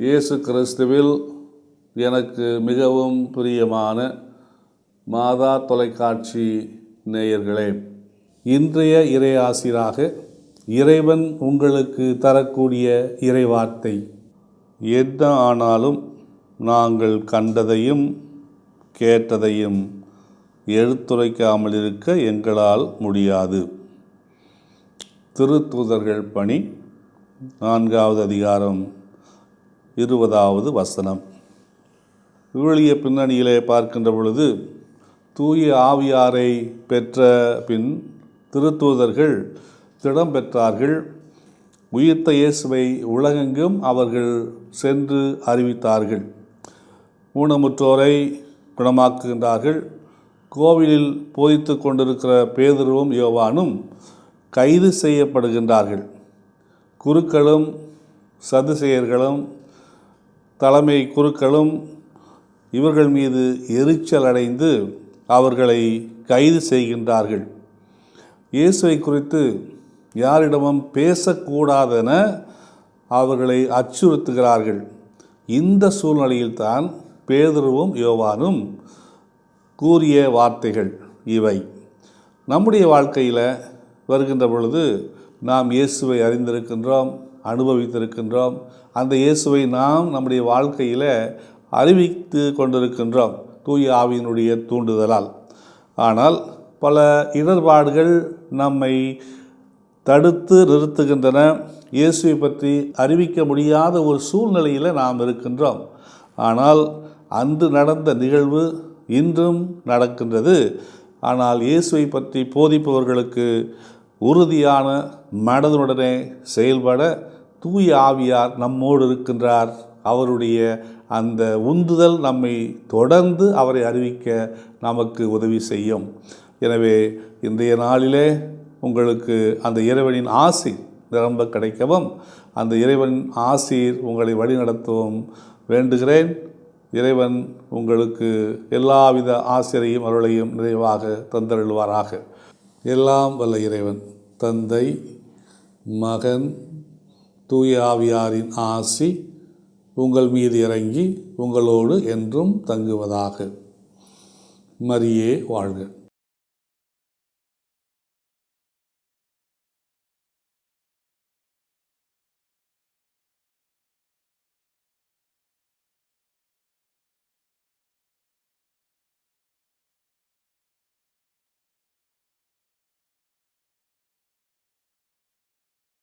இயேசு கிறிஸ்துவில் எனக்கு மிகவும் பிரியமான மாதா தொலைக்காட்சி நேயர்களே இன்றைய இறையாசிராக இறைவன் உங்களுக்கு தரக்கூடிய இறைவார்த்தை என்ன ஆனாலும் நாங்கள் கண்டதையும் கேட்டதையும் எடுத்துரைக்காமல் இருக்க எங்களால் முடியாது. திருத்தூதர்கள் பணி நான்காவது அதிகாரம் இருபதாவது வசனம். விவிலிய பின்னணியிலே பார்க்கின்ற பொழுது தூய ஆவியாரை பெற்ற பின் திருத்தூதர்கள் திடம் பெற்றார்கள் உயிர்த்த இயேசுவை உலகெங்கும் அவர்கள் சென்று அறிவித்தார்கள். ஊனமுற்றோரை குணமாக்குகின்றார்கள். கோவிலில் போதித்து கொண்டிருக்கிற பேதுருவும் யோவானும் கைது செய்யப்படுகின்றார்கள். குருக்களும் சதுசெயர்களும் தலைமை குருக்களும் இவர்கள் மீது எரிச்சல் அடைந்து அவர்களை கைது செய்கின்றார்கள். இயேசுவை குறித்து யாரிடமும் பேசக்கூடாதென அவர்களை அச்சுறுத்துகிறார்கள். இந்த சூழ்நிலையில்தான் பேதுருவும் யோவானும் கூறிய வார்த்தைகள் இவை. நம்முடைய வாழ்க்கையில் வருகின்ற பொழுது நாம் இயேசுவை அறிந்திருக்கின்றோம். அனுபவித்திருக்கின்றோம். அந்த இயேசுவை நாம் நம்முடைய வாழ்க்கையில் அறிவித்து கொண்டிருக்கின்றோம். தூய ஆவியினுடைய தூண்டுதலால். ஆனால் பல இடர்பாடுகள் நம்மை தடுத்து நிறுத்துகின்றன. இயேசுவை பற்றி அறிவிக்க முடியாத ஒரு சூழ்நிலையில் நாம் இருக்கின்றோம். ஆனால் அன்று நடந்த நிகழ்வு இன்றும் நடக்கின்றது. ஆனால் இயேசுவை பற்றி போதிப்பவர்களுக்கு உறுதியான மனதுடனே செயல்பட தூய ஆவியார் நம்மோடு இருக்கின்றார். அவருடைய அந்த உந்துதல் நம்மை தொடர்ந்து அவரை அறிவிக்க நமக்கு உதவி செய்யும். எனவே இன்றைய நாளிலே உங்களுக்கு அந்த இறைவனின் ஆசி நிரம்ப கிடைக்கவும் அந்த இறைவனின் ஆசீர் உங்களை வழிநடத்தவும் வேண்டுகிறேன். இறைவன் உங்களுக்கு எல்லாவித ஆசிரியையும் அருளையும் நிறைவாக தந்தருள்வாராக. எல்லாம் வல்ல இறைவன் தந்தை மகன் தூய ஆவியாரின் ஆசி உங்கள் மீது இறங்கி உங்களோடு என்றும் தங்குவதாக. மரியே வாழ்க.